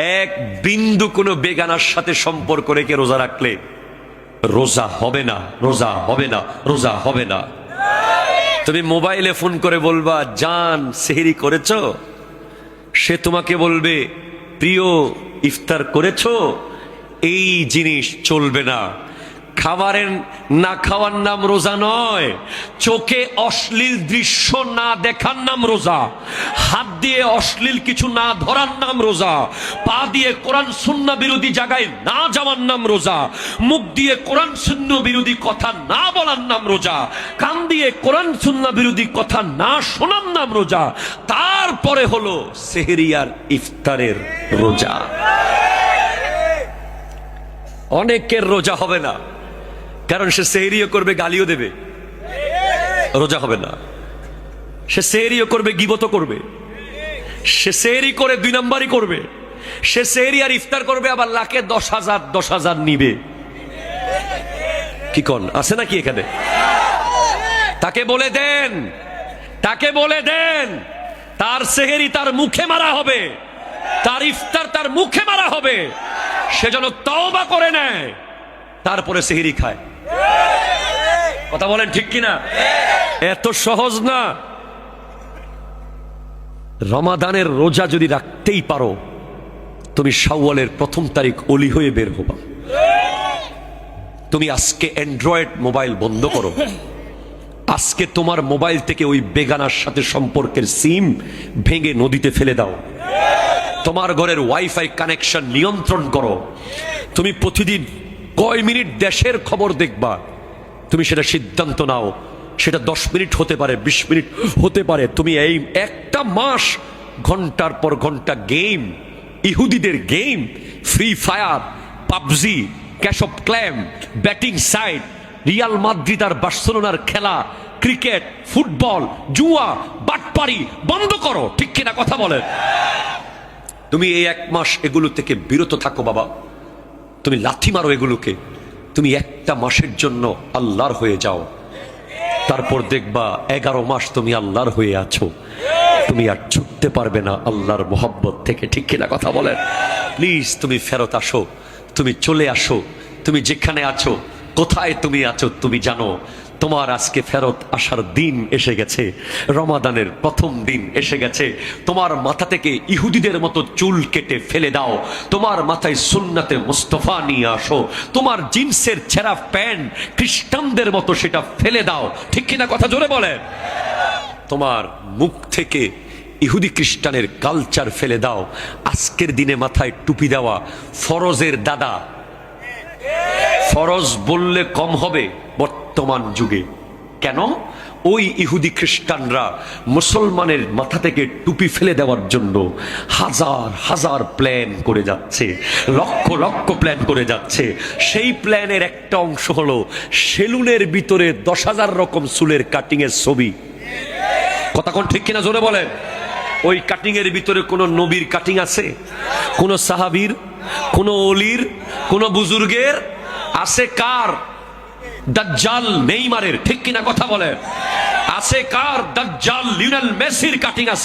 এক বিন্দু কোনো বেগানার সাথে সম্পর্ক রেখে রোজা রাখলে রোজা হবে না, রোজা হবে না, রোজা হবে না। তুমি মোবাইলে ফোন করে বলবা, জান, সেহেরি করেছ? সে তোমাকে বলবে, প্রিয়, ইফতার করেছ? এই জিনিস চলবে না। খাবারের না খাওয়ার নাম রোজা নয়। চোখে অশ্লীল দৃশ্য না দেখার নাম রোজা। হাত দিয়ে অশ্লীল কিছু না ধরার নাম রোজা। পা দিয়ে কোরআন শূন্য বিরোধী জায়গায় না যাওয়ার নাম রোজা। মুখ দিয়ে কোরআন শূন্য বিরোধী কথা না বলার নাম রোজা। কান দিয়ে কোরআন শূন্য বিরোধী কথা না শোনার নাম রোজা। তারপরে হলো সেহেরিয়ার ইফতারের রোজা। অনেকের রোজা হবে না। কারণ সে সেহরিও করবে, গালিও দেবে। রোজা হবে না। সে সেহরিও করবে গিবত করবে। সে সেহরি করে দুই নাম্বারই করবে। সে সেহরি আর ইফতার করবে, আবার লাখে দশ হাজার দশ হাজার নিবে। কি কন, আছে নাকি এখানে? তাকে বলে দেন, তাকে বলে দেন, তার সেহেরি তার মুখে মারা হবে, তার ইফতার তার মুখে মারা হবে, সে যেন তওবা করে নেয়, তারপরে সেহেরি খায়। কথা বলেন ঠিক কিনা? এত সহজ না? রমাদানের রোজা যদি রাখতেই পারো, তুমি শাওয়ালের প্রথম তারিখ অলি হয়ে বের হবা। তুমি আজকে অ্যান্ড্রয়েড মোবাইল বন্ধ করো। আজকে তোমার মোবাইল থেকে ওই বেগানার সাথে সম্পর্কের সিম ভেঙে নদীতে ফেলে দাও। তোমার ঘরের ওয়াইফাই কানেকশন নিয়ন্ত্রণ করো। তুমি প্রতিদিন কয় মিনিট দেশের খবর দেখবা? তুমি সেটা সিদ্ধান্ত নাও। সেটা দশ মিনিট হতে পারে, বিশ মিনিট হতে পারে। তুমি এই একটা মাস ঘণ্টার পর ঘণ্টা গেম, ইহুদিদের game Free Fire PUBG clash of clans batting side Real Madrid আর বার্সেলোনার খেলা ক্রিকেট ফুটবল জুয়া, বাটপারি বন্ধ করো। ঠিক কিনা কথা বলেন? তুমি এই এক মাস এগুলো থেকে বিরত থাকো বাবা। তুমি লাথি মারো এগুলোকে। তুমি একটা মাসের জন্য আল্লাহর হয়ে যাও। তারপর দেখবা এগারো মাস তুমি আল্লাহর হয়ে আছো। তুমি আর ছুটতে পারবে না আল্লাহর মোহব্বত থেকে, ঠিক কিনা কথা বলেন? প্লিজ তুমি ফেরত আসো, তুমি চলে আসো, তুমি যেখানে আছো, কোথায় তুমি আছো, তুমি জানো। তোমার আজকে ফেরত আসার দিন এসে গেছে। রমাদানের প্রথম দিন এসে গেছে। তোমার মাথা থেকে ইহুদিদের মতো চুল কেটে ফেলে দাও। তোমার মাথায় সুন্নাতে মুস্তফা নিয়ে আসো। তোমার জিন্সের ছেঁড়া প্যান্ট খ্রিস্টানদের মতো সেটা ফেলে দাও। ঠিক কিনা কথা জোরে বলে তোমার মুখ থেকে ইহুদি খ্রিস্টানের কালচার ফেলে দাও। আজকের দিনে মাথায় টুপি দেওয়া ফরজের দাদা ফরজ বললে কম হবে বর্তমান যুগে। কেন? ওই ইহুদি খ্রিস্টানরা মুসলমানের মাথা থেকে টুপি ফেলে দেওয়ার জন্য হাজার হাজার প্ল্যান করে যাচ্ছে, লক্ষ লক্ষ প্ল্যান করে যাচ্ছে। সেই প্ল্যানের একটা অংশ হলো সেলুনের ভিতরে দশ হাজার রকম চুলের কাটিং এর ছবি। কথা কোন ঠিক কিনা জোরে বলেন? ওই কাটিং এর ভিতরে কোনো নবীর কাটিং আছে? কোনো সাহাবীর? কোন অলির, কোন বুজুর্গের আছে কার দাজ্জাল নেইমারের? ঠিক কিনা কথা বলে? আছে কার দাজ্জাল লিওনেল মেসির কাটিং আছে?